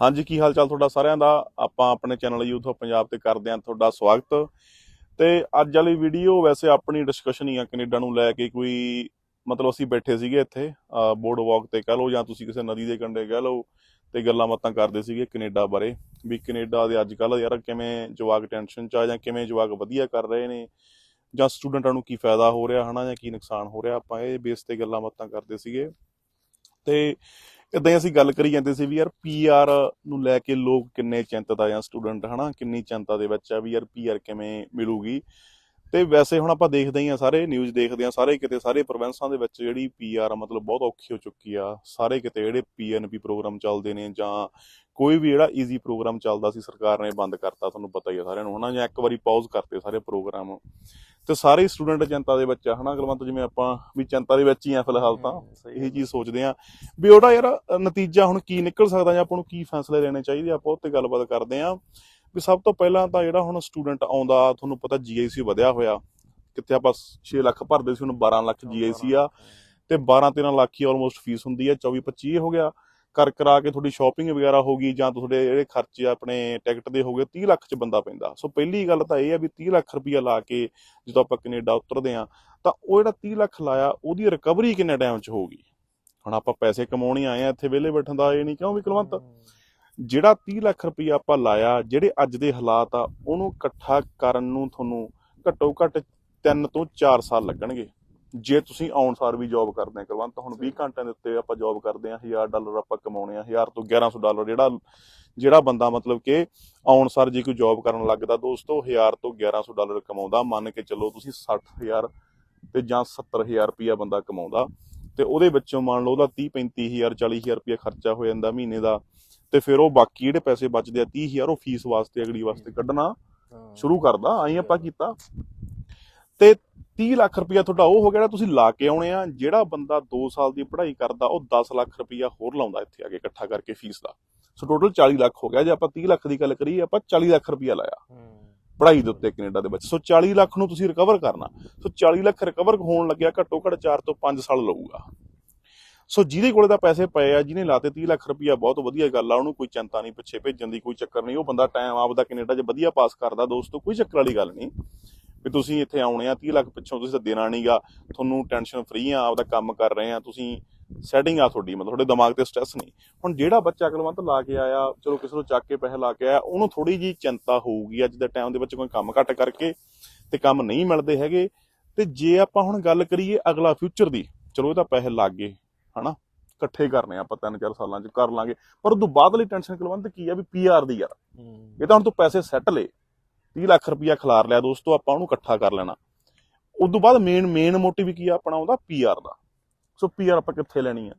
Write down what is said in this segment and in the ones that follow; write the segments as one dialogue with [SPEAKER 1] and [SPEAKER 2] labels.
[SPEAKER 1] ਹਾਂਜੀ, ਕੀ ਹਾਲ ਚਾਲ ਤੁਹਾਡਾ ਸਾਰਿਆਂ ਦਾ? ਆਪਾਂ ਆਪਣੇ ਚੈਨਲ ਯੂਥ ਪੰਜਾਬ ਤੇ ਕਰਦੇ ਹਾਂ ਤੁਹਾਡਾ ਸਵਾਗਤ। ਤੇ ਅੱਜ ਵਾਲੀ ਵੀਡੀਓ ਵੈਸੇ ਆਪਣੀ ਡਿਸਕਸ਼ਨ ਹੀ ਆ ਕੈਨੇਡਾ ਨੂੰ ਲੈ ਕੇ, ਕੋਈ ਮਤਲਬ ਅਸੀਂ ਬੈਠੇ ਸੀਗੇ ਇੱਥੇ ਬੋਰਡ ਵਾਕ ਤੇ ਕਹ ਲਓ ਜਾਂ ਤੁਸੀਂ ਕਿਸੇ ਨਦੀ ਦੇ ਕੰਢੇ ਕਹ ਲਓ ਤੇ ਗੱਲਾਂ ਬਾਤਾਂ ਕਰਦੇ ਸੀਗੇ ਕੈਨੇਡਾ ਬਾਰੇ, ਵੀ ਕੈਨੇਡਾ ਦੇ ਅੱਜ ਕੱਲ੍ਹ ਯਾਰ ਕਿਵੇਂ ਜਵਾਕ ਟੈਨਸ਼ਨ ਚ ਆ ਜਾਂ ਕਿਵੇਂ ਜਵਾਕ ਵਧੀਆ ਕਰ ਰਹੇ ਨੇ, ਜਾਂ ਸਟੂਡੈਂਟਾਂ ਨੂੰ ਕੀ ਫਾਇਦਾ ਹੋ ਰਿਹਾ ਹਨਾ ਜਾਂ ਕੀ ਨੁਕਸਾਨ ਹੋ ਰਿਹਾ, ਆਪਾਂ ਇਹ ਬੇਸ ਤੇ ਗੱਲਾਂ ਬਾਤਾਂ ਕਰਦੇ ਸੀਗੇ। ਤੇ ਇਦਾਂ ਹੀ ਅਸੀਂ ਗੱਲ ਕਰੀ ਜਾਂਦੇ ਸੀ ਵੀ ਯਾਰ ਪੀਆਰ ਨੂੰ ਲੈ ਕੇ ਲੋਕ ਕਿੰਨੇ ਚਿੰਤਤ ਆ ਜਾਂ ਸਟੂਡੈਂਟ ਹਨਾ, ਕਿੰਨੀ ਚਿੰਤਾ ਦੇ ਵਿੱਚ ਆ ਵੀ ਯਾਰ ਪੀਆਰ ਕਿਵੇਂ ਮਿਲੂਗੀ। ਤੇ ਵੈਸੇ ਹੁਣ ਆਪਾਂ ਦੇਖਦੇ ਹੀ ਆ, ਸਾਰੇ ਨਿਊਜ਼ ਦੇਖਦੇ ਆ, ਸਾਰੇ ਕਿਤੇ ਸਾਰੇ ਪ੍ਰੋਵਿੰਸਾਂ ਦੇ ਵਿੱਚ ਜਿਹੜੀ ਪੀਆਰ ਮਤਲਬ ਬਹੁਤ ਔਖੀ ਹੋ ਚੁੱਕੀ ਆ। ਸਾਰੇ ਕਿਤੇ ਜਿਹੜੇ ਪੀਐਨਪੀ ਪ੍ਰੋਗਰਾਮ ਚੱਲਦੇ ਨੇ ਜਾਂ ਕੋਈ ਵੀ ਜਿਹੜਾ ਈਜ਼ੀ ਪ੍ਰੋਗਰਾਮ ਚੱਲਦਾ ਸੀ, ਸਰਕਾਰ ਨੇ ਬੰਦ ਕਰਤਾ, ਤੁਹਾਨੂੰ ਪਤਾ ਹੀ ਆ ਸਾਰਿਆਂ ਨੂੰ, ਹਨਾ, ਜਾਂ ਇੱਕ ਵਾਰੀ ਪਾਜ਼ ਕਰਤੇ ਸਾਰੇ ਪ੍ਰੋਗਰਾਮ ਤੇ ਸਾਰੇ ਸਟੂਡੈਂਟ ਚਿੰਤਾ ਦੇ ਵਿੱਚ ਆ ਹਨਾ ਗਲਵੰਤ ਜਿਵੇਂ ਆਪਾਂ ਵੀ ਚਿੰਤਾ ਦੇ ਵਿੱਚ ਹੀ ਆ ਫਿਲਹਾਲ ਤਾਂ ਇਹ ਚੀਜ਼ ਸੋਚਦੇ ਆ। ਵੀ ਉਹਦਾ ਯਾਰ ਨਤੀਜਾ ਹੁਣ ਕੀ ਨਿਕਲ ਸਕਦਾ ਜਾਂ ਆਪਾਂ ਨੂੰ ਕੀ ਫੈਸਲੇ ਲੈਣੇ ਚਾਹੀਦੇ ਆ, ਆਪਾਂ ਉਹ ਤੇ ਗੱਲਬਾਤ ਕਰਦੇ ਆ। ਵੀ ਸਭ ਤੋਂ ਪਹਿਲਾਂ ਤਾਂ ਜਿਹੜਾ ਹੁਣ ਸਟੂਡੈਂਟ ਆਉਂਦਾ ਤੁਹਾਨੂੰ ਪਤਾ ਜੀਆਈਸੀ ਵਧਿਆ ਹੋਇਆ। ਕਿੱਥੇ ਆਪਾਂ 6 ਲੱਖ ਭਰਦੇ ਸੀ ਹੁਣ 12 ਲੱਖ ਜੀਆਈਸੀ ਆ। ਤੇ 12 13 ਲੱਖ ਹੀ ਆਲਮੋਸਟ ਫੀਸ ਹੁੰਦੀ ਆ 24 25 ਇਹ ਹੋ ਗਿਆ। ਕਰ ਕਰਾ ਕੇ ਤੁਹਾਡੀ ਸ਼ਾਪਿੰਗ ਵਗੈਰਾ ਹੋ ਗਈ ਜਾਂ ਤੁਹਾਡੇ ਜਿਹੜੇ ਖਰਚੇ ਆਪਣੇ ਟਿਕਟ ਦੇ ਹੋ ਗਏ 30 ਲੱਖ ਚ ਬੰਦਾ ਪੈਂਦਾ। ਸੋ ਪਹਿਲੀ ਗੱਲ ਤਾਂ ਇਹ ਆ ਵੀ 30 ਲੱਖ ਰੁਪਈਆ ਲਾ ਕੇ ਜਦੋਂ ਆਪਾਂ ਕੈਨੇਡਾ ਉਤਰਦੇ ਆ, ਤਾਂ ਉਹ ਜਿਹੜਾ 30 ਲੱਖ ਲਾਇਆ, ਉਹਦੀ ਰਿਕਵਰੀ ਕਿੰਨੇ ਟਾਈਮ ਚ ਹੋਊਗੀ ਹੁਣ ਆਪਾਂ ਪੈਸੇ ਕਮਾਉਣੇ ਆਏ ਆ, ਇੱਥੇ ਵਿਹਲੇ ਬੈਠਣ ਦਾ ਇਹ ਨਹੀਂ ਕਿਉਂ ਵੀ ਕੁਲਵੰਤ? ਜਿਹੜਾ 30 ਲੱਖ ਰੁਪਈਆ ਆਪਾਂ ਲਾਇਆ, ਜਿਹੜੇ ਅੱਜ ਦੇ ਹਾਲਾਤ ਆ, ਉਹਨੂੰ ਇਕੱਠਾ ਕਰਨ ਨੂੰ ਤੁਹਾਨੂੰ ਘੱਟੋ ਘੱਟ 3 ਤੋਂ 4 ਸਾਲ ਲੱਗਣਗੇ। ਜੇ ਤੁਸੀਂ ਆਉਣ ਸਾਰ ਵੀ ਜੌਬ ਕਰਦੇ ਆ ਕੁਲਵੰਤ ਹੁਣ 20 ਘੰਟਿਆਂ ਦੇ ਉੱਤੇ ਆਪਾਂ ਜੌਬ ਕਰਦੇ ਆ 1000 ਡਾਲਰ ਆਪਾਂ ਕਮਾਉਣੇ ਆ 1000 ਤੋਂ 1100 ਡਾਲਰ ਜਿਹੜਾ ਜਿਹੜਾ ਬੰਦਾ ਮਤਲਬ ਕਿ ਆਉਣ ਸਾਰ ਜੇ ਕੋਈ ਜੌਬ ਕਰਨ ਲੱਗਦਾ ਦੋਸਤੋ 1000 ਤੋਂ 1100 ਡਾਲਰ ਕਮਾਉਂਦਾ ਮੰਨ ਕੇ ਚੱਲੋ ਤੁਸੀਂ 60000 ਤੇ ਜਾਂ 70000 ਰੁਪਿਆ ਬੰਦਾ ਕਮਾਉਂਦਾ ਤੇ ਉਹਦੇ ਵਿੱਚੋਂ ਮੰਨ ਲਓ ਉਹਦਾ 30 35000 40000 ਰੁਪਿਆ ਖਰਚਾ ਹੋ ਜਾਂਦਾ ਮਹੀਨੇ ਦਾ ਤੇ ਫਿਰ ਉਹ ਬਾਕੀ ਜਿਹੜੇ ਪੈਸੇ ਬਚਦੇ ਆ 30000 ਉਹ ਫੀਸ ਵਾਸਤੇ ਅਗਲੀ ਵਾਸਤੇ ਕੱਢਣਾ ਸ਼ੁਰੂ ਕਰਦਾ ਆਈ ਆਪਾਂ ਕੀਤਾ ਤੇ 30 ਲੱਖ ਰੁਪਇਆ ਤੁਹਾਡਾ ਉਹ ਹੋ ਗਿਆ ਜਿਹੜਾ ਤੁਸੀਂ ਲਾ ਕੇ ਆਉਣੇ ਆ ਜਿਹੜਾ ਬੰਦਾ 2 ਸਾਲ ਦੀ ਪੜ੍ਹਾਈ ਕਰਦਾ ਉਹ 10 ਲੱਖ ਰੁਪਇਆ ਹੋਰ ਲਾਉਂਦਾ ਇੱਥੇ ਆ ਕੇ ਇਕੱਠਾ ਕਰਕੇ ਫੀਸ ਦਾ। ਸੋ ਟੋਟਲ 40 ਲੱਖ ਹੋ ਗਿਆ। ਜੇ ਆਪਾਂ 30 ਲੱਖ ਦੀ ਗੱਲ ਕਰੀਏ ਆਪਾਂ 40 ਲੱਖ ਰੁਪਇਆ ਲਾਇਆ। ਪੜ੍ਹਾਈ ਦੇ ਉੱਤੇ ਕੈਨੇਡਾ ਦੇ ਵਿੱਚ। ਸੋ 40 ਲੱਖ ਨੂੰ ਤੁਸੀਂ ਰਿਕਵਰ ਕਰਨਾ। ਸੋ 40 ਲੱਖ ਰਿਕਵਰ ਹੋਣ ਲੱਗਿਆ ਘੱਟੋ ਘੱਟ 4 ਤੋਂ 5 ਸਾਲ ਲਊਗਾ। ਸੋ ਜਿਹਦੇ ਕੋਲੇ ਤਾਂ ਪੈਸੇ ਪਏ ਆ ਜਿਹਨੇ ਲਾਤੇ 30 ਲੱਖ ਰੁਪਇਆ ਬਹੁਤ ਵਧੀਆ ਗੱਲ ਆ ਉਹਨੂੰ ਕੋਈ ਚਿੰਤਾ ਨਹੀਂ ਪਿੱਛੇ ਭੇਜਣ ਦੀ ਕੋਈ ਚੱਕਰ ਨਹੀਂ। ਉਹ ਬੰਦਾ ਟਾਈਮ ਆਪਦਾ ਕੈਨੇਡਾ 'ਚ ਵਧੀਆ ਪਾਸ ਕਰਦਾ ਦੋਸਤੋ ਕੋਈ ਚੱਕਰ ਵਾਲੀ ਗੱਲ ਨਹੀਂ। ਵੀ ਤੁਸੀਂ ਇੱਥੇ ਆਉਣੇ ਆ 30 ਲੱਖ ਪਿੱਛੋਂ ਤੁਸੀਂ ਤਾਂ ਦੇਣਾ ਨਹੀਂਗਾ ਤੁਹਾਨੂੰ ਟੈਨਸ਼ਨ ਫ੍ਰੀ ਆ ਆਪਦਾ ਕੰਮ ਕਰ ਰਹੇ ਆ ਤੁਸੀਂ ਸੈਟਿੰਗ ਆ ਤੁਹਾਡੀ ਮਤਲਬ ਤੁਹਾਡੇ ਦਿਮਾਗ ਤੇ ਸਟ੍ਰੈਸ ਨਹੀਂ। ਹੁਣ ਜਿਹੜਾ ਬੱਚਾ ਕਲਵੰਤ ਲਾ ਕੇ ਆਇਆ ਚਲੋ ਕਿਸੇ ਨੂੰ ਚੱਕ ਕੇ ਪੈਸੇ ਲਾ ਕੇ ਆਇਆ ਉਹਨੂੰ ਥੋੜੀ ਜੀ ਚਿੰਤਾ ਹੋਊਗੀ ਅੱਜ ਦੇ ਟਾਈਮ ਦੇ ਵਿੱਚ ਕੋਈ ਕੰਮ ਘੱਟ ਕਰਕੇ ਤੇ ਕੰਮ ਨਹੀਂ ਮਿਲਦੇ ਹੈਗੇ। ਤੇ ਜੇ ਆਪਾਂ ਹੁਣ ਗੱਲ ਕਰੀਏ ਅਗਲਾ ਫਿਊਚਰ ਦੀ ਚਲੋ ਇਹ ਤਾਂ ਪੈਸੇ ਲੱਗ ਗਏ ਹਨਾ? ਇਕੱਠੇ ਕਰਨੇ ਆਪਾਂ ਤਿੰਨ ਚਾਰ ਸਾਲਾਂ ਚ ਕਰ ਲਾਂਗੇ। ਪਰ ਉਦੋਂ ਬਾਅਦਲੀ ਟੈਨਸ਼ਨ ਕਲਵੰਤ ਕੀ ਆ ਵੀ ਪੀਆਰ ਦੀ ਯਾਰ। ਇਹ ਤਾਂ ਹੁਣ ਤੂੰ ਪੈਸੇ ਸੈੱਟ ਲੇ 30 ਲੱਖ ਰੁਪਇਆ ਖਿਲਾਰ ਲਿਆ ਦੋਸਤੋ ਆਪਾਂ ਉਹਨੂੰ ਇਕੱਠਾ ਕਰ ਲੈਣਾ। ਉਦੋਂ ਬਾਅਦ ਮੇਨ ਮੇਨ ਮੋਟਿਵ ਕੀ ਆ ਆਪਣਾ ਉਹਦਾ? ਪੀਆਰ ਦਾ। ਸੋ ਪੀਆਰ ਆਪਾਂ ਕਿੱਥੇ ਲੈਣੀ ਆ?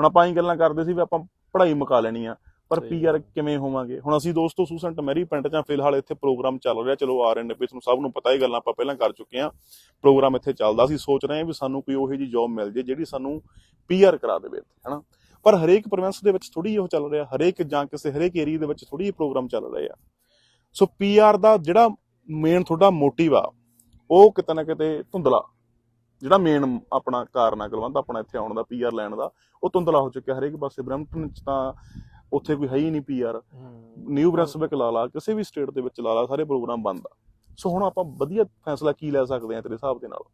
[SPEAKER 1] ਹੁਣ ਆਪਾਂ ਇਹ ਗੱਲਾਂ ਕਰਦੇ ਸੀ ਵੀ ਆਪਾਂ ਪੜ੍ਹਾਈ ਮੁਕਾ ਲੈਣੀ ਆ ਪਰ ਪੀਆਰ। ਕਿਵੇਂ ਹੋਵਾਂਗੇ? ਹੁਣ ਅਸੀਂ ਦੋਸਤੋ ਸੂਸੈਂਟ ਮੈਰੀ ਪਿੰਡ ਚ ਫਿਲਹਾਲ ਇੱਥੇ ਪ੍ਰੋਗਰਾਮ ਚੱਲ ਰਿਹਾ। ਚਲੋ ਆ ਰਹੇ ਨੇ ਵੀ ਤੁਹਾਨੂੰ ਸਭ ਨੂੰ ਪਤਾ ਹੀ ਗੱਲਾਂ ਆਪਾਂ ਪਹਿਲਾਂ ਕਰ ਚੁੱਕੇ ਆ। ਪ੍ਰੋਗਰਾਮ ਇੱਥੇ ਚੱਲਦਾ ਸੀ। ਸੋਚ ਰਹੇ ਆ ਵੀ ਸਾਨੂੰ ਕੋਈ ਉਹੋ ਜੀ ਜੌਬ ਮਿਲ ਜੇ ਜਿਹੜੀ ਸਾਨੂੰ ਪੀਆਰ ਕਰਾ ਦੇਵੇ ਹਨਾ? ਪਰ ਹਰੇਕ ਪ੍ਰੋਵਿੰਸ ਦੇ ਵਿੱਚ ਥੋੜੀ ਉਹ ਚੱਲ ਰਿਹਾ। ਹਰੇਕ ਜਾਂ ਕਿਸੇ ਹਰੇਕ ਏਰੀਆ ਦੇ ਵਿੱਚ ਥੋੜੀ ਇਹ ਪ੍ਰੋਗਰਾਮ ਚੱਲ ਰਹੇ ਆ। ਸੋ ਪੀਆਰ ਦਾ ਜਿਹੜਾ ਮੇਨ ਤੁਹਾਡਾ ਮੋਟਿਵ ਆ ਉਹ ਕਿਤੇ ਨਾ ਕਿਤੇ ਧੁੰਦਲਾ ਜਿਹੜਾ ਮੇਨ ਆਪਣਾ ਕਾਰਨ ਆ ਗਲਵੰਤ ਆਪਣਾ ਇੱਥੇ ਆਉਣ ਦਾ ਪੀਆਰ ਲੈਣ ਦਾ ਉਹ ਧੁੰਦਲਾ ਹੋ ਚੁੱਕਿਆ ਹਰੇਕ ਪਾਸੇ। ਬ੍ਰੈਂਪਟਨ ਚ ਤਾਂ ਉੱਥੇ ਕੋਈ ਹੈ ਹੀ ਨਹੀਂ ਪੀਆਰ ਨਿਊ ਬ੍ਰੈਂਸਵਿਕ ਲਾ ਲਾ ਕਿਸੇ ਵੀ ਸਟੇਟ ਦੇ ਵਿੱਚ ਲਾ ਲਾ ਸਾਰੇ ਪ੍ਰੋਗਰਾਮ ਬੰਦ ਆ। ਸੋ ਹੁਣ ਆਪਾਂ ਵਧੀਆ ਫੈਸਲਾ ਕੀ ਲੈ ਸਕਦੇ ਆ ਤੇਰੇ ਹਿਸਾਬ ਦੇ ਨਾਲ?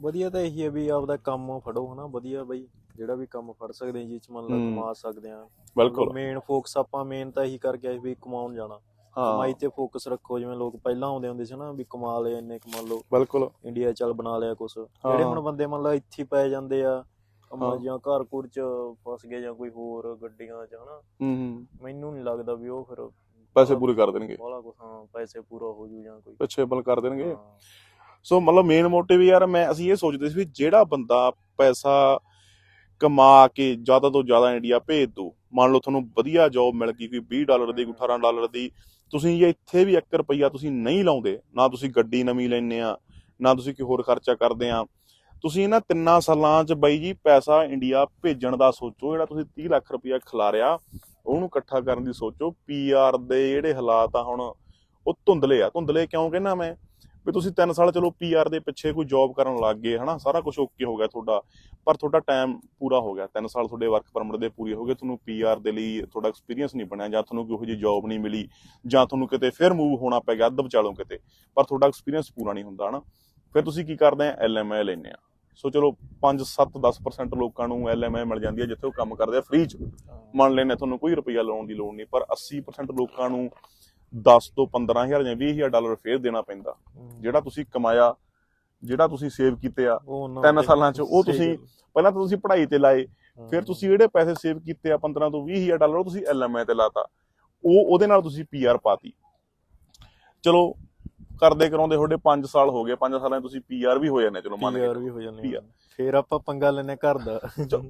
[SPEAKER 2] ਵਧੀਆ ਤਾਂ ਇਹੀ ਹੈ ਵੀ ਆਪਦਾ ਕੰਮ ਫੜੋ ਹਨਾ ਵਧੀਆ ਬਈ। ਜਿਹੜਾ ਵੀ ਕੰਮ ਫੜ ਸਕਦੇ ਜੀ ਚ ਮੰਨ
[SPEAKER 1] ਹੂੰ।
[SPEAKER 2] ਕਮਾ ਸਕਦੇ ਆ।
[SPEAKER 1] ਬਿਲਕੁਲ।
[SPEAKER 2] ਮੇਨ ਫੋਕਸ ਆਪਾਂ ਮੇਨ ਤਾਂ ਇਹੀ ਕਰਕੇ ਆਏ ਵੀ ਕਮਾਉਣ ਜਾਣਾ। ਕਮਾਈ
[SPEAKER 1] ਹਾਂ
[SPEAKER 2] ਤੇ ਫੋਕਸ ਰੱਖੋ ਜਿਵੇਂ ਲੋਕ ਪਹਿਲਾਂ ਆਉਂਦੇ ਹੁੰਦੇ ਸੀ ਨਾ ਵੀ ਕਮਾ ਲਿਆ ਇੰਨੇ ਕਮਾ ਲਓ
[SPEAKER 1] ਬਿਲਕੁਲ।
[SPEAKER 2] ਇੰਡੀਆ ਚੱਲ ਬਣਾ ਲਿਆ ਕੁਛ। ਜਿਹੜੇ ਹੁਣ ਬੰਦੇ ਮੰਨ ਲਓ ਇੱਥੇ ਹੀ ਪੈ ਜਾਂਦੇ ਆ
[SPEAKER 1] ਹਾਂ।
[SPEAKER 2] ਜਾਂ ਘਰ ਘੁਰ ਚ ਫਸ ਗਏ ਜਾਂ ਕੋਈ ਹੋਰ ਗੱਡੀਆਂ ਚ ਹਨਾ।
[SPEAKER 1] ਹੂੰ ਹੂੰ।
[SPEAKER 2] ਮੈਨੂੰ ਨਹੀਂ ਲੱਗਦਾ ਵੀ ਉਹ ਫਿਰ
[SPEAKER 1] ਪੈਸੇ ਪੂਰੇ ਕਰ ਦੇਣਗੇ।
[SPEAKER 2] ਬਾਹਲਾ ਕੁਛ ਹਾਂ ਪੈਸੇ ਪੂਰਾ ਹੋ ਜੂ ਜਾਂ ਕੋਈ।
[SPEAKER 1] ਪਿੱਛੇ ਬਲ ਕਰ ਦੇਣਗੇ।
[SPEAKER 2] ਹਾਂ।
[SPEAKER 1] ਸੋ ਮਤਲਬ ਮੇਨ ਮੋਟਿਵ ਯਾਰ ਮੈਂ ਅਸੀਂ ਇਹ ਸੋਚਦੇ ਸੀ ਵੀ ਜਿਹੜਾ ਬੰਦਾ ਪੈਸਾ ਕਮਾ ਕੇ ਜ਼ਿਆਦਾ ਤੋਂ ਜ਼ਿਆਦਾ ਇੰਡੀਆ ਭੇਜ ਦੂ ਮੰਨ ਲਓ ਤੁਹਾਨੂੰ ਵਧੀਆ ਜੌਬ ਮਿਲ ਗਈ ਕੋਈ 20 ਡਾਲਰ ਦੀ ਕੋਈ 18 ਡਾਲਰ ਦੀ ਤੁਸੀਂ ਜੇ ਇੱਥੇ ਵੀ 1 ਰੁਪਈਆ ਤੁਸੀਂ ਨਹੀਂ ਲਾਉਂਦੇ, ਨਾ ਤੁਸੀਂ ਗੱਡੀ ਨਵੀਂ ਲੈਣੇ ਆ, ਨਾ ਤੁਸੀਂ ਕੋਈ ਹੋਰ ਖਰਚਾ ਕਰਦੇ ਆ, ਤੁਸੀਂ ਇਹਨਾਂ ਤਿੰਨਾਂ ਸਾਲਾਂ 'ਚ ਬਾਈ ਜੀ ਪੈਸਾ ਇੰਡੀਆ ਭੇਜਣ ਦਾ ਸੋਚੋ, ਜਿਹੜਾ ਤੁਸੀਂ 30 ਲੱਖ ਰੁਪਇਆ ਖਿਲਾਰਿਆ, ਉਹਨੂੰ ਇਕੱਠਾ ਕਰਨ ਦੀ ਸੋਚੋ ਪੀਆਰ ਦੇ ਜਿਹੜੇ ਹਾਲਾਤ ਆ ਹੁਣ, ਉਹ ਧੁੰਦਲੇ ਆ। ਧੁੰਦਲੇ ਕਿਉਂ ਕਹਿੰਦਾ ਮੈਂ? ਵੀ ਤੁਸੀਂ 3 ਸਾਲ ਚਲੋ ਪੀਆਰ ਦੇ ਪਿੱਛੇ ਕੋਈ ਜੌਬ ਕਰਨ ਲੱਗ ਗਏ ਹਨਾ? ਸਾਰਾ ਕੁਝ ਓਕੇ ਹੋ ਗਿਆ ਤੁਹਾਡਾ ਪਰ ਤੁਹਾਡਾ ਟਾਈਮ ਪੂਰਾ ਹੋ ਗਿਆ। 3 ਸਾਲ ਤੁਹਾਡੇ ਵਰਕ ਪਰਮਿਟ ਦੇ ਪੂਰੇ ਹੋ ਗਏ ਤੁਹਾਨੂੰ ਪੀਆਰ ਦੇ ਲਈ ਤੁਹਾਡਾ ਐਕਸਪੀਰੀਅੰਸ ਨਹੀਂ ਬਣਿਆ ਜਾਂ ਤੁਹਾਨੂੰ ਕੋਈ ਜਿਹੀ ਜੌਬ ਨਹੀਂ ਮਿਲੀ ਜਾਂ ਤੁਹਾਨੂੰ ਕਿਤੇ ਫਿਰ ਮੂਵ ਹੋਣਾ ਪੈ ਗਿਆ ਅੱਧ ਵਿਚਾਲੋਂ ਕਿਤੇ ਪਰ ਤੁਹਾਡਾ ਐਕਸਪੀਰੀਅੰਸ ਪੂਰਾ ਨਹੀਂ ਹੁੰਦਾ ਹਨਾ? ਫਿਰ ਤੁਸੀਂ ਕੀ ਕਰਦੇ ਆ? ਐਲਐਮਆਈ ਲੈਂਦੇ ਆ। ਸੋ ਚਲੋ 5 7 10% ਲੋਕਾਂ ਨੂੰ ਐਲਐਮਆਈ ਮਿਲ ਜਾਂਦੀ ਹੈ ਜਿੱਥੇ ਉਹ ਕੰਮ ਕਰਦੇ ਆ ਫ੍ਰੀ ਚ। ਮੰਨ ਲੈਣੇ ਤੁਹਾਨੂੰ ਕੋਈ ਰੁਪਈਆ ਲਾਉਣ ਦੀ ਲੋੜ ਨਹੀਂ ਪਰ 80% ਲੋਕਾਂ ਨੂੰ 10 ਤੋਂ 15000 ਜਾਂ 20000 ਡਾਲਰ ਫੇਰ ਦੇਣਾ ਪੈਂਦਾ ਜਿਹੜਾ ਤੁਸੀਂ ਕਮਾਇਆ ਜਿਹੜਾ ਤੁਸੀਂ ਸੇਵ ਕੀਤੇ ਆ ਤਿੰਨ ਸਾਲਾਂ 'ਚ ਉਹ ਤੁਸੀਂ। ਪਹਿਲਾਂ ਤਾਂ ਤੁਸੀਂ ਪੜ੍ਹਾਈ ਤੇ ਲਾਏ। ਫਿਰ ਤੁਸੀਂ ਜਿਹੜੇ ਪੈਸੇ ਸੇਵ ਕੀਤੇ ਆ 15 ਤੋਂ 20000 ਡਾਲਰ ਉਹ ਤੁਸੀਂ ਐਲਐਮਆਈ ਤੇ ਲਾਤਾ ਉਹ ਉਹਦੇ ਨਾਲ ਤੁਸੀਂ ਪੀਆਰ ਪਾਤੀ ਚਲੋ ਕਰਦੇ ਕਰਾਉਂਦੇ ਤੁਹਾਡੇ 5 ਸਾਲ ਹੋ ਗਏ 5 ਸਾਲਾਂ 'ਚ ਤੁਸੀਂ ਪੀਆਰ ਵੀ ਹੋ ਜਾਂਦੇ ਚਲੋ ਮੰਨ
[SPEAKER 2] PR
[SPEAKER 1] ਕੇ
[SPEAKER 2] ਵੀ ਹੋ ਜਾਂਦੇ
[SPEAKER 1] PR
[SPEAKER 2] ਆ। ਫਿਰ ਆਪਾਂ ਪੰਗਾ ਲੈਨੇ ਘਰ ਦਾ।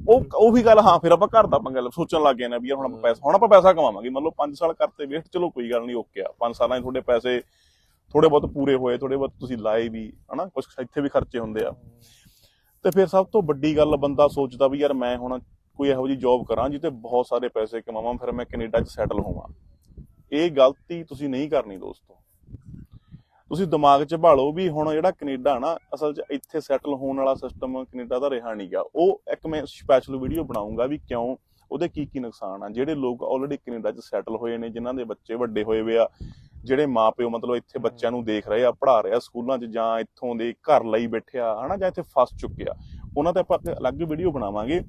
[SPEAKER 1] ਉਹ ਉਹ ਵੀ ਗੱਲ ਹਾਂ ਫਿਰ ਆਪਾਂ ਘਰ ਦਾ ਪੰਗਾ ਲੈ- ਸੋਚਣ ਲੱਗ ਗਏ ਨਾ ਵੀ ਯਾਰ ਹੁਣ ਆਪਾਂ ਪੈਸਾ ਹੁਣ ਆਪਾਂ ਪੈਸਾ ਕਮਾਵਾਂਗੇ ਮੰਨ ਲਓ 5 ਸਾਲ ਕਰਤੇ ਵੇਸਟ ਚਲੋ ਕੋਈ ਗੱਲ ਨਹੀਂ ਓਕੇ ਆ। 5 ਸਾਲਾਂ 'ਚ ਤੁਹਾਡੇ ਪੈਸੇ ਥੋੜੇ ਬਹੁਤ ਪੂਰੇ ਹੋਏ ਥੋੜੇ ਬਹੁਤ ਤੁਸੀਂ ਲਾਏ ਵੀ ਹਨਾ ਕੁਝ ਇੱਥੇ ਵੀ ਖਰਚੇ ਹੁੰਦੇ ਆ। ਤੇ ਫਿਰ ਸਭ ਤੋਂ ਵੱਡੀ ਗੱਲ ਬੰਦਾ ਸੋਚਦਾ ਵੀ ਯਾਰ ਮੈਂ ਹੁਣ ਕੋਈ ਇਹੋ ਜਿਹੀ ਜੌਬ ਕਰਾਂ ਜਿੱਤੇ ਬਹੁਤ ਸਾਰੇ ਪੈਸੇ ਕਮਾਵਾਂ ਫਿਰ ਮੈਂ ਕੈਨੇਡਾ 'ਚ ਸੈਟਲ ਹੋਵਾਂ। ਇਹ ਗਲਤੀ ਤੁਸੀਂ ਨਹੀਂ ਕਰਨੀ ਦੋਸਤੋ। ਤੁਸੀਂ ਦਿਮਾਗ 'ਚ ਭਾਲੋ ਵੀ ਹੁਣ ਜਿਹੜਾ ਕੈਨੇਡਾ ਨਾ ਅਸਲ 'ਚ ਇੱਥੇ ਸੈਟਲ ਹੋਣ ਵਾਲਾ ਸਿਸਟਮ ਕੈਨੇਡਾ ਦਾ ਰਿਹਾ ਨਹੀਂਗਾ ਉਹ ਇੱਕ ਮੈਂ ਸਪੈਸ਼ਲ ਵੀਡੀਓ ਬਣਾਉਂਗਾ ਵੀ ਕਿਉਂ ਉਹਦੇ ਕੀ ਕੀ ਨੁਕਸਾਨ ਆ। ਜਿਹੜੇ ਲੋਕ ਆਲਰੇਡੀ ਕੈਨੇਡਾ 'ਚ ਸੈਟਲ ਹੋਏ ਨੇ ਜਿਨ੍ਹਾਂ ਦੇ ਬੱਚੇ ਵੱਡੇ ਹੋਏ ਵੇ ਆ ਜਿਹੜੇ ਮਾਪਿਓ ਮਤਲਬ ਇੱਥੇ ਬੱਚਿਆਂ ਨੂੰ ਦੇਖ ਰਹੇ ਆ ਪੜ੍ਹਾ ਰਹੇ ਆ ਸਕੂਲਾਂ 'ਚ ਜਾਂ ਇੱਥੋਂ ਦੇ ਘਰ ਲਈ ਬੈਠੇ ਆ ਹਨਾ ਜਾਂ ਇੱਥੇ ਫਸ ਚੁੱਕੇ ਆ ਉਹਨਾਂ ਤੇ ਆਪਾਂ ਅਲੱਗ ਵੀਡੀਓ ਬਣਾਵਾਂਗੇ।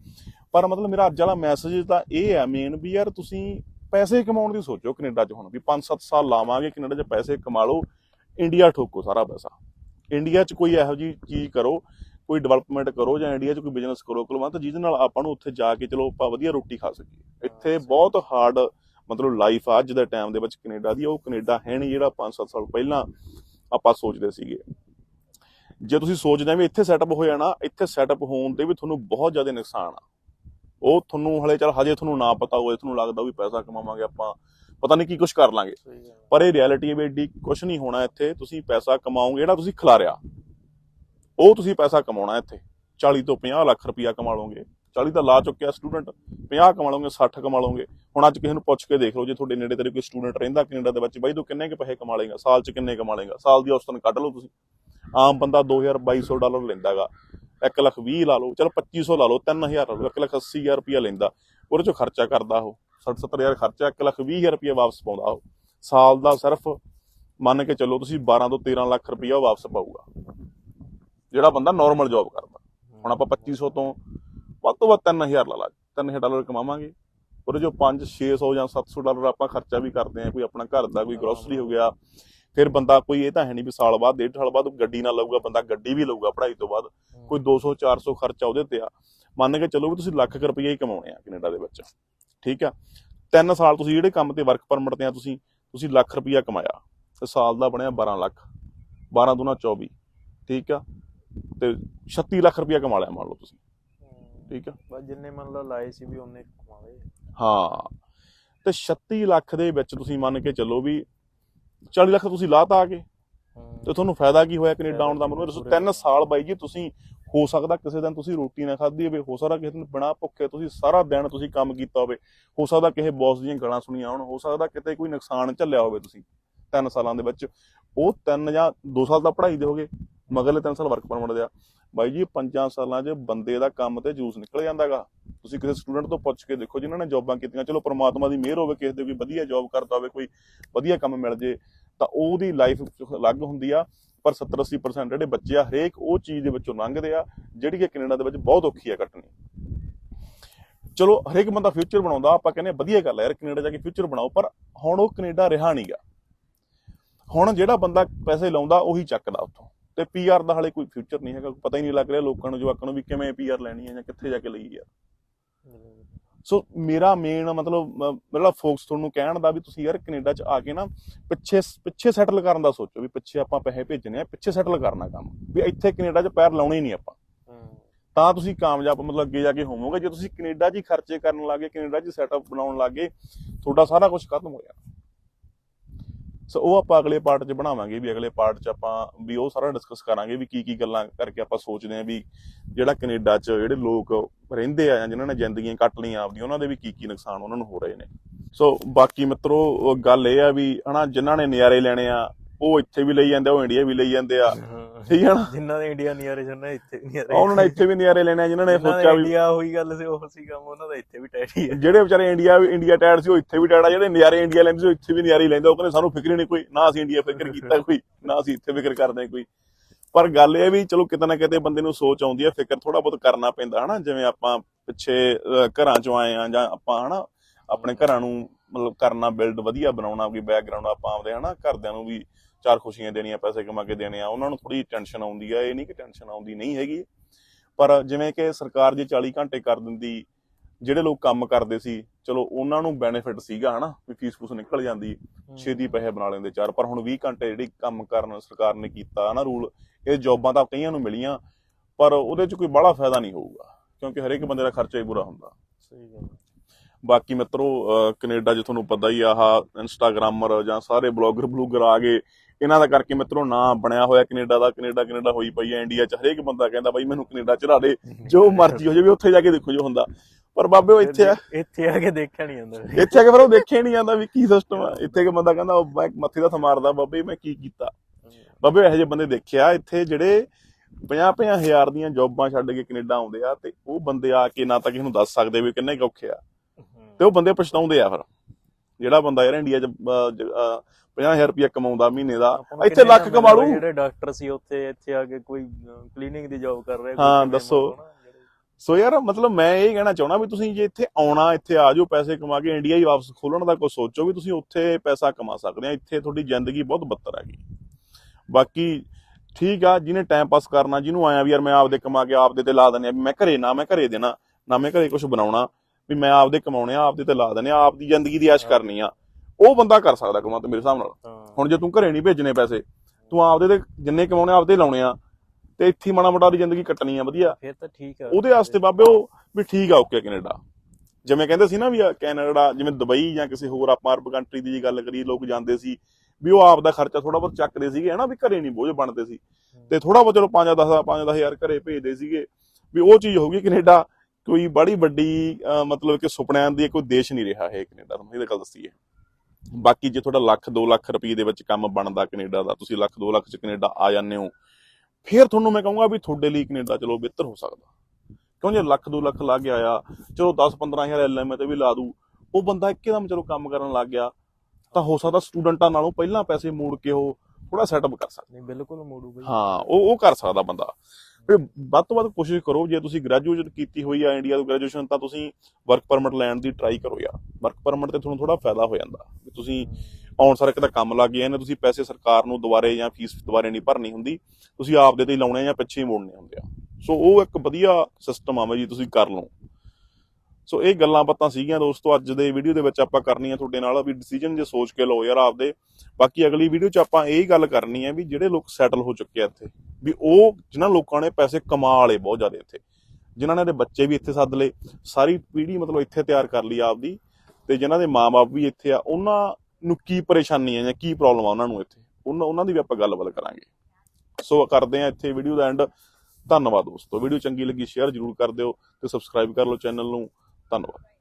[SPEAKER 1] ਪਰ ਮਤਲਬ ਮੇਰਾ ਅੱਜ ਵਾਲਾ ਮੈਸੇਜ ਤਾਂ ਇਹ ਹੈ ਮੇਨ ਵੀ ਯਾਰ ਤੁਸੀਂ ਪੈਸੇ ਕਮਾਉਣ ਦੀ ਸੋਚੋ ਕੈਨੇਡਾ 'ਚ ਹੁਣ ਵੀ 5-7 ਸਾਲ ਲਾਵਾਂਗੇ ਕੈਨੇਡਾ 'ਚ ਪੈਸੇ ਕਮਾ ਲਓ। ਇੰਡੀਆ ਠੋਕੋ ਸਾਰਾ ਪੈਸਾ। ਇੰਡੀਆ 'ਚ ਕੋਈ ਇਹੋ ਜਿਹੀ ਚੀਜ਼ ਕਰੋ ਕੋਈ ਡਿਵੈਲਪਮੈਂਟ ਕਰੋ ਜਾਂ ਇੰਡੀਆ 'ਚ ਕੋਈ ਬਿਜ਼ਨਸ ਕਰੋ ਕੁਲਵੰਤ ਜਿਹਦੇ ਨਾਲ ਆਪਾਂ ਨੂੰ ਉੱਥੇ ਜਾ ਕੇ ਚਲੋ ਆਪਾਂ ਵਧੀਆ ਰੋਟੀ ਖਾ ਸਕੀਏ। ਇੱਥੇ ਬਹੁਤ ਹਾਰਡ ਮਤਲਬ ਲਾਈਫ ਆ ਅੱਜ ਦੇ ਟਾਈਮ ਦੇ ਵਿੱਚ ਕੈਨੇਡਾ ਦੀ ਉਹ ਕੈਨੇਡਾ ਹੈ ਨਹੀਂ ਜਿਹੜਾ 5-7 ਸਾਲ ਪਹਿਲਾਂ ਆਪਾਂ ਸੋਚਦੇ ਸੀਗੇ। ਜੇ ਤੁਸੀਂ ਸੋਚਦੇ ਆ ਵੀ ਇੱਥੇ ਸੈਟਅਪ ਹੋ ਜਾਣਾ ਇੱਥੇ ਸੈਟਅਪ ਹੋਣ ਤੇ ਵੀ ਤੁਹਾਨੂੰ ਬਹੁਤ ਜ਼ਿਆਦਾ ਨੁਕਸਾਨ ਆ। ਉਹ ਤੁਹਾਨੂੰ ਹਲੇ ਚੱਲ ਹਜੇ ਤੁਹਾਨੂੰ ਨਾ ਪਤਾ ਹੋਏ ਤੁਹਾਨੂੰ ਲੱਗਦਾ ਵੀ ਪੈਸਾ ਕਮਾਵਾਂਗੇ ਆਪਾਂ ਪਤਾ ਨਹੀਂ ਕੀ ਕੁਝ ਕਰ ਲਾਂਗੇ। ਪਰ ਇਹ ਰਿਐਲਿਟੀ ਹੈ ਵੀ ਏਡੀ ਕੁਝ ਨਹੀਂ ਹੋਣਾ ਇੱਥੇ ਤੁਸੀਂ ਪੈਸਾ ਕਮਾਓਗੇ ਜਿਹੜਾ ਤੁਸੀਂ ਖਿਲਾਰਿਆ ਉਹ ਤੁਸੀਂ ਪੈਸਾ ਕਮਾਉਣਾ ਇੱਥੇ। 40 ਤੋਂ 50 ਲੱਖ ਰੁਪਇਆ ਕਮਾ ਲਓਗੇ। 40 ਤਾਂ ਲਾ ਚੁੱਕਿਆ ਸਟੂਡੈਂਟ 50 ਕਮਾ ਲਓਗੇ 60 ਕਮਾ ਲਓਗੇ। ਹੁਣ ਅੱਜ ਕਿਸੇ ਨੂੰ ਪੁੱਛ ਕੇ ਦੇਖ ਲਓ ਜੇ ਤੁਹਾਡੇ ਨੇੜੇ ਤੇਰੇ ਕੋਈ ਸਟੂਡੈਂਟ ਰਹਿੰਦਾ ਕੈਨੇਡਾ ਦੇ ਵਿੱਚ ਬਾਈ ਤੂੰ ਕਿੰਨੇ ਕੁ ਪੈਸੇ ਕਮਾ ਲੇਗਾ ਸਾਲ 'ਚ ਕਿੰਨੇ ਕਮਾ ਲੇਗਾ ਸਾਲ ਦੀ ਔਸਤਨ ਕੱਢ ਲਓ ਤੁਸੀਂ। ਆਮ ਬੰਦਾ 2000 2200 ਡਾਲਰ ਲੈਂਦਾਗਾ। 1 ਲੱਖ 20 ਲਾ ਲਓ ਚਲ 2500 ਲਾ ਲਓ 3000 ਲਾ ਲਓ 1 ਲੱਖ 80000 ਰੁਪਇਆ ਲੈਂਦਾ। ਉਹਦੇ ਚੋਂ ਖਰਚਾ ਕਰਦਾ ਉਹ। 60 70000 ਖਰਚਾ 1 ਲੱਖ 20000 ਰੁਪਇਆ ਵਾਪਸ ਪਾਉਂਦਾ ਉਹ। ਸਾਲ ਦਾ ਸਿਰਫ ਮੰਨ ਕੇ ਚੱਲੋ ਤੁਸੀਂ 12 ਤੋਂ 13 ਲੱਖ ਰੁਪਇਆ ਵਾਪਸ ਪਾਊਗਾ। ਜਿਹੜਾ ਬੰਦਾ ਨਾਰਮਲ ਜੌਬ ਕਰਦਾ। ਹੁਣ ਆਪਾਂ 2500 ਤੋਂ ਵੱਧ ਤੋਂ ਵੱਧ 3000 ਲਾ ਲਾ 3000 ਡਾਲਰ ਕਮਾਵਾਂਗੇ। ਉਹਦੇ ਚੋਂ 5 600 ਜਾਂ 700 ਡਾਲਰ ਆਪਾਂ ਖਰਚਾ ਵੀ ਕਰਦੇ ਆਂ ਕੋਈ ਆਪਣਾ ਘਰ ਦਾ, ਕੋਈ ਗਰੋਸਰੀ ਹੋ ਗਿਆ। ਫਿਰ ਬੰਦਾ ਕੋਈ ਇਹ ਤਾਂ ਹੈ ਨਹੀਂ ਵੀ ਸਾਲ ਬਾਅਦ, ਡੇਢ ਸਾਲ ਬਾਅਦ ਗੱਡੀ ਨਾ ਲਊਗਾ, ਬੰਦਾ ਗੱਡੀ ਵੀ ਲਊਗਾ ਪੜ੍ਹਾਈ ਤੋਂ ਬਾਅਦ। ਕੋਈ 200 400 ਖਰਚਾ ਉਹਦੇ ਤੇ ਆ। ਮੰਨ ਕੇ ਚੱਲੋ ਵੀ ਤੁਸੀਂ ਲੱਖ ਰੁਪਈਆ ਹੀ ਕਮਾਉਣੇ ਆ ਕੈਨੇਡਾ ਦੇ ਵਿੱਚ। ਠੀਕ ਆ? ਤਿੰਨ ਸਾਲ ਤੁਸੀਂ ਜਿਹੜੇ ਕੰਮ ਤੇ ਵਰਕ ਪਰਮਿਟ ਤੇ ਆ ਤੁਸੀਂ ਤੁਸੀਂ ਲੱਖ ਰੁਪਈਆ ਕਮਾਇਆ। ਤੇ ਸਾਲ ਦਾ ਬਣਿਆ 12 ਲੱਖ। 12 ਦੂਣਾ 24 ਠੀਕ ਆ? ਤੇ 36 ਲੱਖ ਰੁਪਈਆ ਕਮਾ ਲਿਆ ਮੰਨ ਲਓ ਤੁਸੀਂ। ਠੀਕ ਆ?
[SPEAKER 2] ਬਸ ਜਿੰਨੇ ਮੰਨ ਲਾ ਲਾਏ ਸੀ ਵੀ ਉਹਨੇ ਕਮਾਵੇ
[SPEAKER 1] ਹਾਂ। ਤੇ 36 ਲੱਖ ਦੇ ਵਿੱਚ ਤੁਸੀਂ ਮੰਨ ਕੇ ਚੱਲੋ ਵੀ 40 ਲੱਖ ਤੁਸੀਂ ਲਾਤਾ ਆ ਕੇ। ਤੇ ਤੁਹਾਨੂੰ ਫਾਇਦਾ ਕੀ ਹੋਇਆ ਕੈਨੇਡਾ ਆਉਣ ਦਾ? ਮੈਨੂੰ ਦੱਸੋ ਤਿੰਨ ਸਾਲ ਬਾਈ ਜੀ ਤੁਸੀਂ ਹੋ ਸਕਦਾ ਕਿਸੇ ਦਿਨ ਤੁਸੀਂ ਰੋਟੀ ਨਾ ਖਾਧੀ ਹੋਵੇ, ਹੋ ਸਕਦਾ ਕਿਸੇ ਦਿਨ ਬਿਨਾ ਭੁੱਖੇ ਤੁਸੀਂ ਸਾਰਾ ਦਿਨ ਤੁਸੀਂ ਕੰਮ ਕੀਤਾ ਹੋਵੇ, ਹੋ ਸਕਦਾ ਕਿਸੇ ਬੌਸ ਦੀਆਂ ਗਾਲਾਂ ਸੁਣੀਆਂ ਹੋਣ, ਹੋ ਸਕਦਾ ਕਿਤੇ ਕੋਈ ਨੁਕਸਾਨ ਝੱਲਿਆ ਹੋਵੇ ਤੁਸੀਂ ਤਿੰਨ ਸਾਲਾਂ ਦੇ ਵਿੱਚ। ਉਹ ਤਿੰਨ ਜਾਂ ਦੋ ਸਾਲ ਦਾ ਪੜ੍ਹਾਈ ਦੇ ਹੋਗੇ, ਮਗਰਲੇ ਤਿੰਨ ਸਾਲ ਵਰਕ ਪਰਮਿਟ ਦੇ ਆ। ਬਾਈ ਜੀ, ਪੰਜਾਂ ਸਾਲਾਂ 'ਚ ਬੰਦੇ ਦਾ ਕੰਮ ਤੇ ਜੂਸ ਨਿਕਲ ਜਾਂਦਾਗਾ ਤੁਸੀਂ ਕਿਸੇ ਸਟੂਡੈਂਟ ਤੋਂ ਪੁੱਛ ਕੇ ਦੇਖੋ, ਜਿਨ੍ਹਾਂ ਨੇ ਜੌਬਾਂ ਕੀਤੀਆਂ, ਚਲੋ ਪ੍ਰਮਾਤਮਾ ਦੀ ਮਿਹਰ ਹੋਵੇ, ਕਿਸੇ ਦੇ ਕੋਈ ਵਧੀਆ ਜੌਬ ਕਰਦਾ ਹੋਵੇ, ਕੋਈ ਵਧੀਆ ਕੰਮ ਮਿਲ ਜੇ, ਤਾਂ ਉਹਦੀ ਲਾਈਫ ਅਲੱਗ ਹੁੰਦੀ ਆ। ਪਰ 70 80% ਜਿਹੜੇ ਬੱਚੇ ਆ, ਹਰੇਕ ਉਹ ਚੀਜ਼ ਦੇ ਵਿੱਚੋਂ ਲੰਘਦੇ ਆ, ਜਿਹੜੀ ਕਿ ਕੈਨੇਡਾ ਦੇ ਵਿੱਚ ਬਹੁਤ ਔਖੀ ਆ ਕੱਟਣੀ ਚਲੋ, ਹਰੇਕ ਬੰਦਾ ਫਿਊਚਰ ਬਣਾਉਂਦਾ, ਆਪਾਂ ਕਹਿੰਦੇ ਵਧੀਆ ਗੱਲ ਹੈ ਯਾਰ, ਕੈਨੇਡਾ ਜਾ ਕੇ ਫਿਊਚਰ ਬਣਾਓ, ਪਰ ਹੁਣ ਉਹ ਕੈਨੇਡਾ ਰਿਹਾ ਨਹੀਂਗਾ ਹੁਣ ਜਿਹੜਾ ਬੰਦਾ ਪੈਸੇ ਲਾਉਂਦਾ, ਉਹੀ ਚੱਕਦਾ ਉੱਥੋਂ। ਤੇ ਪੀਆਰ ਦਾ ਹਾਲੇ ਕੋਈ ਫਿਊਚਰ ਨਹੀਂ ਹੈਗਾ ਪਤਾ ਹੀ ਨਹੀਂ ਲੱਗ ਰਿਹਾ ਲੋਕਾਂ ਨੂੰ, ਜਵਾਕਾਂ ਨੂੰ ਵੀ ਕਿਵੇਂ ਪੀਆਰ ਲੈਣੀ ਹੈ ਜਾਂ ਕਿੱਥੇ ਜਾ ਕੇ ਲਈ ਆ। ਸੋ ਮੇਰਾ ਮੇਨ ਮਤਲਬ ਮੇਰਾ ਫੋਕਸ ਤੁਹਾਨੂੰ ਕਹਿਣ ਦਾ ਵੀ ਤੁਸੀਂ ਯਾਰ ਕੈਨੇਡਾ ਚ ਆ ਕੇ ਨਾ ਪਿੱਛੇ ਪਿੱਛੇ ਸੈਟਲ ਕਰਨ ਦਾ ਸੋਚੋ ਵੀ ਪਿੱਛੇ ਆਪਾਂ ਪੈਸੇ ਭੇਜਣੇ ਆ, ਪਿੱਛੇ ਸੈਟਲ ਕਰਨਾ ਕੰਮ, ਵੀ ਇੱਥੇ ਕੈਨੇਡਾ ਚ ਪੈਰ ਲਾਉਣੇ ਹੀ ਨਹੀਂ ਆਪਾਂ। ਤਾਂ ਤੁਸੀਂ ਕਾਮਯਾਬ, ਮਤਲਬ ਅੱਗੇ ਜਾ ਕੇ ਹੋਵੋਗੇ, ਜੇ ਤੁਸੀਂ ਕੈਨੇਡਾ 'ਚ ਹੀ ਖਰਚੇ ਕਰਨ ਲੱਗੇ ਕੈਨੇਡਾ 'ਚ ਸੈਟਅਪ ਬਣਾਉਣ ਲੱਗੇ ਤੁਹਾਡਾ ਸਾਰਾ ਕੁਝ ਖਤਮ ਹੋ ਜਾਣਾ ਸੋ ਉਹ ਆਪਾਂ ਅਗਲੇ ਪਾਰਟ 'ਚ ਬਣਾਵਾਂਗੇ ਵੀ ਅਗਲੇ ਪਾਰਟ 'ਚ ਆਪਾਂ ਵੀ ਉਹ ਸਾਰਾ ਡਿਸਕਸ ਕਰਾਂਗੇ ਵੀ ਕੀ ਕੀ ਗੱਲਾਂ ਕਰਕੇ ਆਪਾਂ ਸੋਚਦੇ ਆਂ ਵੀ ਜਿਹੜਾ ਕੈਨੇਡਾ 'ਚ ਜਿਹੜੇ ਲੋਕ ਰਹਿੰਦੇ ਆ ਜਾਂ ਜਿਨ੍ਹਾਂ ਨੇ ਜ਼ਿੰਦਗੀਆਂ ਕੱਟ ਲਈਆਂ ਆਪਦੀਆਂ, ਉਹਨਾਂ ਦੇ ਵੀ ਕੀ ਕੀ ਨੁਕਸਾਨ ਉਹਨਾਂ ਨੂੰ ਹੋ ਰਹੇ ਨੇ। ਸੋ ਬਾਕੀ ਮਿੱਤਰੋ ਗੱਲ ਇਹ ਆ ਵੀ ਹਨਾ, ਜਿਨ੍ਹਾਂ ਨੇ ਨਜ਼ਾਰੇ ਲੈਣੇ ਆ, ਉਹ ਇੱਥੇ ਵੀ ਲਈ ਜਾਂਦੇ ਆ, ਉਹ ਇੰਡੀਆ ਵੀ ਲਈ ਜਾਂਦੇ ਆ। ਠੀਕ ਹੈ ਨਾ?
[SPEAKER 2] ਜਿਨ੍ਹਾਂ ਦੇ ਇੰਡੀਆ ਨਿਆਰੇ ਜੰਨਾ ਇੱਥੇ ਵੀ ਨਿਆਰੇ
[SPEAKER 1] ਉਹਨਾਂ ਨੇ ਇੱਥੇ ਵੀ ਨਜ਼ਾਰੇ ਲੈਣੇ ਜਿਨ੍ਹਾਂ ਨੇ ਸੋਚਿਆ ਵੀ
[SPEAKER 2] ਇੰਡੀਆ ਹੋਈ ਗੱਲ ਸੀ ਉਹ ਸੀ ਕੰਮ ਉਹਨਾਂ ਦਾ ਇੱਥੇ ਵੀ ਟੈਟੀ ਹੈ
[SPEAKER 1] ਜਿਹੜੇ ਵਿਚਾਰੇ ਇੰਡੀਆ ਇੰਡੀਆ ਟੈਡ ਸੀ ਉਹ ਇੱਥੇ ਵੀ ਆ ਜਿਹੜੇ ਨਜ਼ਾਰੇ ਇੰਡੀਆ ਲੈਂਦੇ ਸੀ ਉਹ ਇੱਥੇ ਵੀ ਨਜ਼ਾਰੇ ਹੀ ਲੈਂਦੇ ਉਹ ਕਹਿੰਦੇ ਸਾਨੂੰ ਫਿਕਰ ਨਹੀਂ ਕੋਈ ਨਾ ਅਸੀਂ ਇੰਡੀਆ ਫਿਕਰ ਕੀਤਾ ਕੋਈ ਨਾ ਅਸੀਂ ਇੱਥੇ ਫਿਕਰ ਕਰਦੇ ਕੋਈ। ਪਰ ਗੱਲ ਇਹ ਵੀ ਚਲੋ ਕਿਤੇ ਨਾ ਕਿਤੇ ਬੰਦੇ ਨੂੰ ਸੋਚ ਆਉਂਦੀ ਹੈ ਫਿਕਰ ਥੋੜਾ ਬਹੁਤ ਕਰਨਾ ਪੈਂਦਾ ਹਨਾ? ਜਿਵੇਂ ਆਪਾਂ ਪਿੱਛੇ ਘਰਾਂ ਚੋਂ ਆਏ ਆ ਜਾਂ ਆਪਾਂ ਹਨਾ? ਆਪਣੇ ਘਰਾਂ ਨੂੰ ਮਤਲਬ ਕਰਨਾ ਬਿਲਡ ਵਧੀਆ ਬਣਾਉਣਾ ਵੀ ਬੈਕਗ੍ਰਾਉਂਡ ਆਪਾਂ ਆਪਦੇ ਹਨਾ? ਘਰਦਿਆਂ ਨੂੰ ਵੀ ਚਾਰ ਖੁਸ਼ੀਆਂ ਦੇਣੀਆਂ ਪੈਸੇ ਕਮਾ ਕੇ ਦੇਣੇ ਆ ਉਹਨਾਂ ਨੂੰ ਥੋੜੀ ਟੈਨਸ਼ਨ ਆਉਂਦੀ ਆ ਇਹ ਨਹੀਂ ਕਿ ਟੈਨਸ਼ਨ ਆਉਂਦੀ ਨਹੀਂ ਹੈਗੀ। ਪਰ ਜਿਵੇਂ ਕਿ ਸਰਕਾਰ ਜੇ 40 ਘੰਟੇ ਕਰ ਦਿੰਦੀ ਜਿਹੜੇ ਲੋਕ ਕੰਮ ਕਰਦੇ ਸੀ ਚਲੋ ਉਹਨਾਂ ਨੂੰ ਬੈਨੀਫਿਟ ਸੀਗਾ ਹਨਾ ਵੀ ਫੀਸ ਫੂਸ ਨਿਕਲ ਜਾਂਦੀ ਛੇਤੀ ਪੈਸੇ ਬਣਾ ਲੈਂਦੇ ਚਾਰ ਪਰ ਹੁਣ 20 ਘੰਟੇ ਜਿਹੜੀ ਕੰਮ ਕਰਨ ਸਰਕਾਰ ਨੇ ਕੀਤਾ ਨਾ ਰੂਲ ਇਹ ਜੌਬਾਂ ਤਾਂ ਕਈਆਂ ਨੂੰ ਮਿਲੀਆਂ ਪਰ ਉਹਦੇ 'ਚ ਕੋਈ ਬੜਾ ਫਾਇਦਾ ਨਹੀਂ ਹੋਊਗਾ ਕਿਉਂਕਿ ਹਰੇਕ ਬੰਦੇ ਦਾ ਖਰਚਾ ਹੀ ਪੂਰਾ ਹੁੰਦਾ।
[SPEAKER 2] ਸਹੀ ਗੱਲ।
[SPEAKER 1] ਬਾਕੀ ਮਿੱਤਰੋ ਕੈਨੇਡਾ 'ਚ ਤੁਹਾਨੂੰ ਪਤਾ ਹੀ ਆਹ ਇੰਸਟਾਗ੍ਰਾਮਰ ਜਾਂ ਸਾਰੇ ਬਲੌਗਰ ਬਲੂਗਰ ਆ ਗਏ ਇਹਨਾਂ ਦਾ ਕਰਕੇ ਮਿੱਤਰੋ ਨਾਂ ਬਣਿਆ ਹੋਇਆ ਕੈਨੇਡਾ ਦਾ ਕੈਨੇਡਾ ਕੈਨੇਡਾ ਹੋਈ ਪਈ ਹੈ ਇੰਡੀਆ 'ਚ। ਹਰੇਕ ਬੰਦਾ ਕਹਿੰਦਾ ਬਾਈ ਮੈਨੂੰ ਕੈਨੇਡਾ ਚੜਾ ਦੇ ਜੋ ਮਰਜ਼ੀ ਹੋ ਜਾਵੇ ਉੱਥੇ ਜਾ ਕੇ ਦੇਖੋ ਜੋ ਹੁੰਦਾ। ਪਰ ਬਾਬੇ ਉਹ ਇੱਥੇ ਆ।
[SPEAKER 2] ਇੱਥੇ ਆ ਕੇ ਦੇਖਿਆ ਨਹੀਂ ਜਾਂਦਾ।
[SPEAKER 1] ਇੱਥੇ ਆ ਕੇ ਫਿਰ ਉਹ ਦੇਖਿਆ ਨਹੀਂ ਜਾਂਦਾ ਵੀ ਕੀ ਸਿਸਟਮ ਆ। ਇੱਥੇ ਕਿ ਬੰਦਾ ਕਹਿੰਦਾ ਉਹ ਮੈਂ ਮੱਥੇ ਦਾ ਮਾਰਦਾ ਬਾਬੇ ਮੈਂ ਕੀ ਕੀਤਾ? ਬਾਬੇ ਇਹੋ ਜਿਹੇ ਬੰਦੇ ਦੇਖਿਆ ਇੱਥੇ ਜਿਹੜੇ 50 ਹਜ਼ਾਰ ਦੀਆਂ ਜੌਬਾਂ ਛੱਡ ਕੇ ਕੈਨੇਡਾ ਆਉਂਦੇ ਆ ਤੇ ਉਹ ਬੰਦੇ ਆ ਕੇ ਨਾ ਤਾਂ ਕਿਸੇ ਨੂੰ ਦੱਸ ਸਕਦੇ ਵੀ ਕਿੰਨੇ ਔਖੇ ਆ। ਤੇ ਉਹ ਬੰਦੇ ਪਛਤਾਉਂਦੇ ਆ ਫਿਰ। ਜਿਹੜਾ ਬੰਦਾ ਯਾਰ ਇੰਡੀਆ 'ਚ 50000 ਰੁਪਇਆ ਕਮਾਉਂਦਾ ਮਹੀਨੇ ਦਾ ਇੱਥੇ ਲੱਖ ਕਮਾ ਲੂ
[SPEAKER 2] ਜਿਹੜੇ ਡਾਕਟਰ ਸੀ ਉੱਥੇ ਇੱਥੇ ਆ ਕੇ ਕੋਈ ਕਲੀਨਿੰਗ ਦੀ ਜੌਬ ਕਰ ਰਿਹਾ
[SPEAKER 1] ਹਾਂ, ਦੱਸੋ। ਸੋ ਯਾਰ ਮਤਲਬ ਮੈਂ ਇਹ ਕਹਿਣਾ ਚਾਹਣਾ ਵੀ ਤੁਸੀਂ ਜੇ ਇੱਥੇ ਆਉਣਾ ਇੱਥੇ ਆ ਜਾਓ ਪੈਸੇ ਕਮਾ ਕੇ ਇੰਡੀਆ ਹੀ ਵਾਪਸ ਖੋਲਣ ਦਾ ਕੋਈ ਸੋਚੋ ਵੀ ਤੁਸੀਂ ਉੱਥੇ ਪੈਸਾ ਕਮਾ ਸਕਦੇ ਆ ਇੱਥੇ ਤੁਹਾਡੀ ਜ਼ਿੰਦਗੀ ਬਹੁਤ ਬੱਤਰ ਹੈਗੀ। ਬਾਕੀ ਠੀਕ ਆ ਜਿਹਨੇ ਟਾਈਮ ਪਾਸ ਕਰਨਾ ਜਿਹਨੂੰ ਆਇਆ ਵੀ ਯਾਰ ਮੈਂ ਆਪਦੇ ਕਮਾ ਕੇ ਆਪਦੇ ਤੇ ਲਾ ਆ ਵੀ ਮੈਂ ਘਰੇ ਨਾ ਮੈਂ ਘਰੇ ਦੇਣਾ ਨਾ ਮੈਂ ਘਰੇ ਕੁਝ ਬਣਾਉਣਾ ਵੀ ਮੈਂ ਆਪਦੇ ਕਮਾਉਣੇ ਆ ਆਪਦੇ ਤੇ ਲਾ ਦਿੰਦੇ ਆ ਆਪਦੀ ਜ਼ਿੰਦਗੀ ਦੀ ਐਸ਼ ਕਰਨੀ ਆ। ਉਹ ਬੰਦਾ ਕਰ ਸਕਦਾ ਕਮਾ ਤੇ ਮੇਰੇ ਹਿਸਾਬ ਨਾਲ। ਹੁਣ ਜੇ ਤੂੰ ਘਰੇ ਨਹੀਂ ਭੇਜਣੇ ਪੈਸੇ ਤੂੰ ਆਪਦੇ ਤੇ ਜਿੰਨੇ ਕਮਾਉਣੇ ਆ ਆਪਦੇ ਲਾਉਣੇ ਆ ਤੇ ਇੱਥੇ ਮਾੜਾ ਮੋਟਾ ਦੀ ਜ਼ਿੰਦਗੀ ਕੱਟਣੀ ਆ ਵਧੀਆ।
[SPEAKER 2] ਫਿਰ ਤਾਂ ਠੀਕ ਆ।
[SPEAKER 1] ਉਹਦੇ ਵਾਸਤੇ ਬਾਬੇ ਉਹ ਵੀ ਠੀਕ ਆ ਓਕੇ ਕੈਨੇਡਾ। ਜਿਵੇਂ ਕਹਿੰਦੇ ਸੀ ਨਾ ਵੀ ਕੈਨੇਡਾ ਜਿਵੇਂ ਦੁਬਈ ਜਾਂ ਕਿਸੇ ਹੋਰ ਆਪਾਂ ਅਰਬ ਕੰਟਰੀ ਦੀ ਜੇ ਗੱਲ ਕਰੀਏ ਲੋਕ ਜਾਂਦੇ ਸੀ ਵੀ ਉਹ ਆਪ ਦਾ ਖਰਚਾ ਥੋੜਾ ਬਹੁਤ ਚੱਕਦੇ ਸੀਗੇ ਹਨਾ ਵੀ ਘਰੇ ਨਹੀਂ ਬੋਝ ਬਣਦੇ ਸੀ। ਤੇ ਥੋੜਾ ਬਹੁਤ ਚਲੋ 5 10 5 ਹਜ਼ਾਰ ਘਰੇ ਭੇਜਦੇ ਸੀਗੇ ਵੀ ਉਹ ਚੀਜ਼ ਹੋ ਗਈ ਕੈਨੇਡਾ। ਕੋਈ ਬੜੀ ਵੱਡੀ ਮਤਲਬ ਕਿ ਸੁਪਨਿਆਂ ਦੀ ਕੋਈ ਦੇਸ਼ ਨਹੀਂ ਰਿਹਾ ਹੈ ਕੈਨੇਡਾ ਤੁਹਾਨੂੰ ਇਹਦੇ ਗੱਲ ਦੱਸੀਏ ਬਾਕੀ ਜੇ ਤੁਹਾਡਾ ਲੱਖ 2 ਲੱਖ ਰੁਪਏ ਦੇ ਵਿੱਚ ਕੰਮ ਬਣਦਾ ਕੈਨੇਡਾ ਦਾ ਤੁਸੀਂ ਲੱਖ 2 ਲੱਖ ਚ ਕੈਨੇਡਾ ਆ ਜਾਂਦੇ ਹੋ ਫਿਰ ਤੁਹਾਨੂੰ ਮੈਂ ਕਹੂੰਗਾ ਵੀ ਤੁਹਾਡੇ ਲਈ ਕੈਨੇਡਾ ਚਲੋ ਬਿਹਤਰ ਹੋ ਸਕਦਾ। ਕਿਉਂ ਜੇ ਲੱਖ 2 ਲੱਖ ਲਾ ਕੇ ਆਇਆ ਚਲੋ 10 15000 ਐਲਐਮ ਤੇ ਵੀ ਲਾ ਦੂ ਉਹ ਬੰਦਾ ਇੱਕਦਮ ਚਲੋ ਕੰਮ ਕਰਨ ਲੱਗ ਗਿਆ ਤਾਂ ਹੋ ਸਕਦਾ ਸਟੂਡੈਂਟਾਂ ਨਾਲੋਂ ਪਹਿਲਾਂ ਪੈਸੇ ਮੋੜ ਕੇ ਉਹ ਥੋੜਾ ਸੈਟਅਪ ਕਰ ਸਕਦਾ।
[SPEAKER 2] ਨਹੀਂ ਬਿਲਕੁਲ ਮੋੜੂ ਬਈ।
[SPEAKER 1] ਹਾਂ ਉਹ ਉਹ ਕਰ ਸਕਦਾ ਬੰਦਾ। ਵੀ ਵੱਧ ਤੋਂ ਵੱਧ ਕੋਸ਼ਿਸ਼ ਕਰੋ, ਜੇ ਤੁਸੀਂ ਗ੍ਰੈਜੂਏਟ ਕੀਤੀ ਹੋਈ ਆ ਇੰਡੀਆ ਤੋਂ ਗ੍ਰੈਜੂਏਸ਼ਨ ਤਾਂ ਤੁਸੀਂ ਵਰਕ ਪਰਮਿਟ ਲੈਣ ਦੀ ਟਰਾਈ ਕਰੋ ਯਾਰ। ਵਰਕ ਪਰਮਿਟ ਤੇ ਤੁਹਾਨੂੰ ਥੋੜਾ ਫਾਇਦਾ ਹੋ ਜਾਂਦਾ ਵੀ ਤੁਸੀਂ ਆਉਣ ਸਾਰ ਇੱਕ ਤਾਂ ਕੰਮ ਲੱਗ ਗਿਆ ਨੇ ਤੁਸੀਂ ਪੈਸੇ ਸਰਕਾਰ ਨੂੰ ਦੁਬਾਰੇ ਜਾਂ ਫੀਸ ਦੁਬਾਰੇ ਨਹੀਂ ਭਰਨੀ ਹੁੰਦੀ, ਤੁਸੀਂ ਆਪਦੇ ਤੇ ਲਾਉਣੇ ਆ ਜਾਂ ਪਿੱਛੇ ਹੀ ਮੋੜਨੇ ਹੁੰਦੇ ਆ। ਸੋ ਉਹ ਇੱਕ ਵਧੀਆ ਸਿਸਟਮ ਆ ਵਾ ਜੀ ਤੁਸੀਂ ਕਰ ਲਓ। ਸੋ ਇਹ ਗੱਲਾਂ ਬਾਤਾਂ ਸੀਗੀਆਂ ਦੋਸਤੋ, ਅੱਜ ਦੇ ਵੀਡੀਓ ਦੇ ਵਿੱਚ ਆਪਾਂ ਕਰਨੀਆਂ ਤੁਹਾਡੇ ਨਾਲ ਵੀ ਡਿਸੀਜਨ ਜੇ ਸੋਚ ਕੇ ਲਓ ਯਾਰ ਆਪਦੇ। ਬਾਕੀ ਅਗਲੀ ਵੀਡੀਓ 'ਚ ਆਪਾਂ ਇਹ ਗੱਲ ਕਰਨੀ ਹੈ ਵੀ ਜਿਹੜੇ ਲੋਕ ਸੈਟਲ ਹੋ ਚੁੱਕੇ ਆ ਇੱਥੇ, ਵੀ ਉਹ ਜਿਨ੍ਹਾਂ ਲੋਕਾਂ ਨੇ ਪੈਸੇ ਕਮਾ ਲਏ ਬਹੁਤ ਜ਼ਿਆਦਾ ਇੱਥੇ, ਜਿਨ੍ਹਾਂ ਨੇ ਦੇ ਬੱਚੇ ਵੀ ਇੱਥੇ ਸੱਦ ਲਏ, ਸਾਰੀ ਪੀੜ੍ਹੀ ਮਤਲਬ ਇੱਥੇ ਤਿਆਰ ਕਰ ਲਈ ਆਪਦੀ, ਤੇ ਜਿਨ੍ਹਾਂ ਦੇ ਮਾਪੇ ਵੀ ਇੱਥੇ ਆ, ਉਹਨਾਂ ਨੂੰ ਕੀ ਪਰੇਸ਼ਾਨੀ ਹੈ ਜਾਂ ਕੀ ਪ੍ਰੋਬਲਮ ਆ ਉਹਨਾਂ ਨੂੰ ਇੱਥੇ? ਉਹਨਾਂ ਉਹਨਾਂ ਦੀ ਵੀ ਆਪਾਂ ਗੱਲਬਾਤ ਕਰਾਂਗੇ। ਸੋ ਕਰਦੇ ਆ ਇੱਥੇ ਵੀਡੀਓ ਦਾ ਐਂਡ ਧੰਨਵਾਦ ਦੋਸਤੋ ਵੀਡੀਓ ਚੰਗੀ ਲੱਗੀ ਸ਼ੇਅਰ ਜ਼ਰੂਰ ਕਰ ਦਿਓ ਤੇ ਸਬਸਕ੍ਰਾਈਬ ਕਰ ਲਓ ਚੈਨਲ ਨੂੰ। ਧੰਨਵਾਦ